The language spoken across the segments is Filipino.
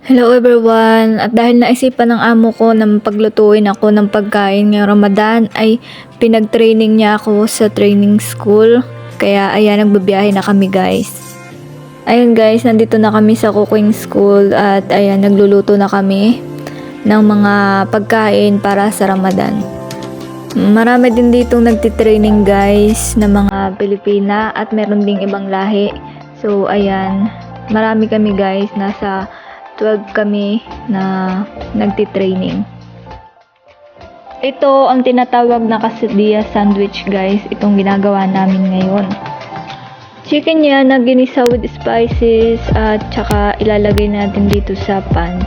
Hello everyone! At dahil naisipan ng amo ko na paglutuin ako ng pagkain ngayong Ramadan ay pinag-training niya ako sa training school. Kaya ayan, nagbabiyahe na kami guys. Ayun guys, nandito na kami sa cooking school at ayan, nagluluto na kami ng mga pagkain para sa Ramadan. Marami din ditong nagtitraining guys na mga Pilipina at meron ding ibang lahi. So ayan, marami kami guys, nasa 12 kami na nagtitraining. Ito ang tinatawag na quesadilla sandwich guys, itong ginagawa namin ngayon. Chicken yan na ginisa with spices at saka ilalagay natin dito sa pan.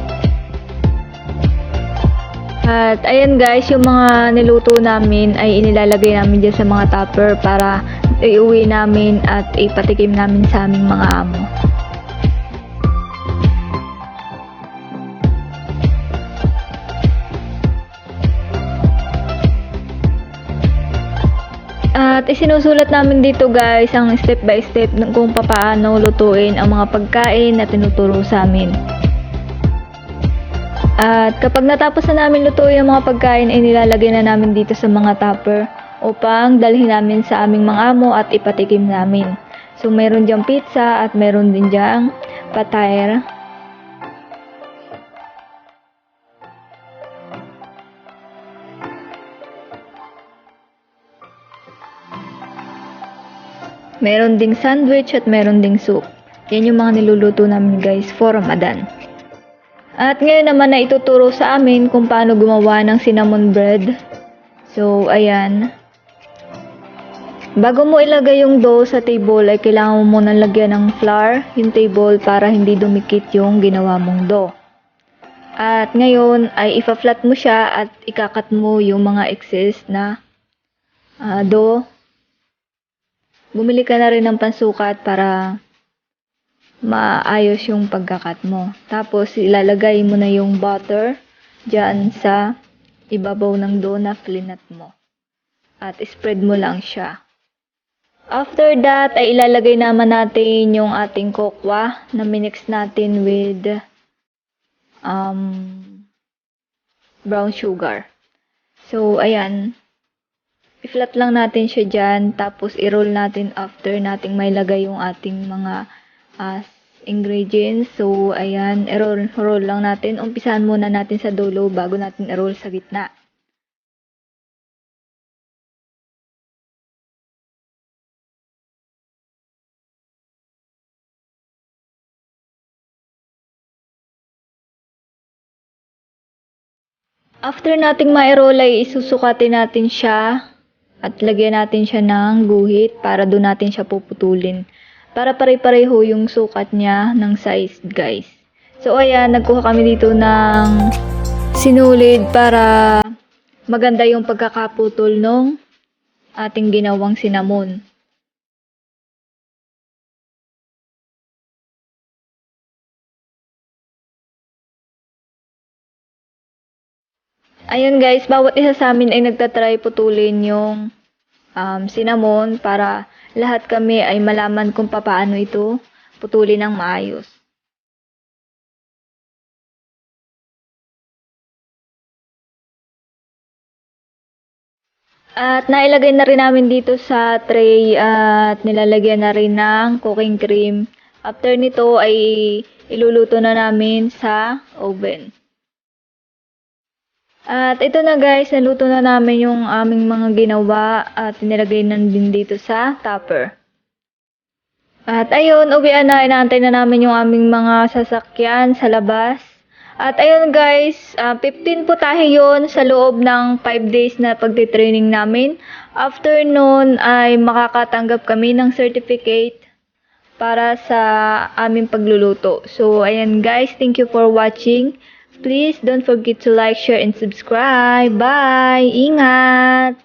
At ayan guys, yung mga niluto namin ay inilalagay namin dyan sa mga tupper para iuwi namin at ipatikim namin sa aming mga amo. At isinusulat namin dito guys ang step by step ng kung paano lutuin ang mga pagkain na tinuturo sa amin. At kapag natapos na namin lutuin ang mga pagkain ay nilalagay na namin dito sa mga tupper upang dalhin namin sa aming mga amo at ipatikim namin. So meron diyang pizza at meron din diyang patayr. Meron ding sandwich at meron ding soup. Yan yung mga niluluto namin guys for Ramadan. At ngayon naman na ituturo sa amin kung paano gumawa ng cinnamon bread. So, ayan. Bago mo ilagay yung dough sa table ay kailangan mo munang lagyan ng flour yung table para hindi dumikit yung ginawa mong dough. At ngayon ay ipa-flat mo siya at ikakat mo yung mga excess na ah, dough bumili ka na rin ng pansukat para maayos yung pagkakat mo. Tapos, ilalagay mo na yung butter dyan sa ibabaw ng dough na flinat mo. At spread mo lang siya. After that, ay ilalagay naman natin yung ating kokwa na minix natin with um, brown sugar. So, ayan. I-flat lang natin siya dyan, tapos i-roll natin after nating may lagay yung ating mga uh, ingredients. So, ayan, i-roll roll lang natin. Umpisahan muna natin sa dulo bago natin i-roll sa gitna. After nating ma-roll ay isusukatin natin siya at lagyan natin siya ng guhit para doon natin siya puputulin. Para pare-pareho yung sukat niya ng size, guys. So, ayan, nagkuha kami dito ng sinulid para maganda yung pagkakaputol nung ating ginawang sinamon. Ayun guys, bawat isa sa amin ay nagtatry putulin yung um, cinnamon para lahat kami ay malaman kung paano ito putulin ng maayos. At nailagay na rin namin dito sa tray at nilalagyan na rin ng cooking cream. After nito ay iluluto na namin sa oven. At ito na guys, naluto na namin yung aming mga ginawa at nilagay na din dito sa tupper. At ayun, uwian na, inaantay na namin yung aming mga sasakyan sa labas. At ayun guys, uh, 15 putahe yon sa loob ng 5 days na pagtitraining namin. After nun ay makakatanggap kami ng certificate para sa aming pagluluto. So ayan guys, thank you for watching. Please don't forget to like, share, and subscribe. Bye! Ingat!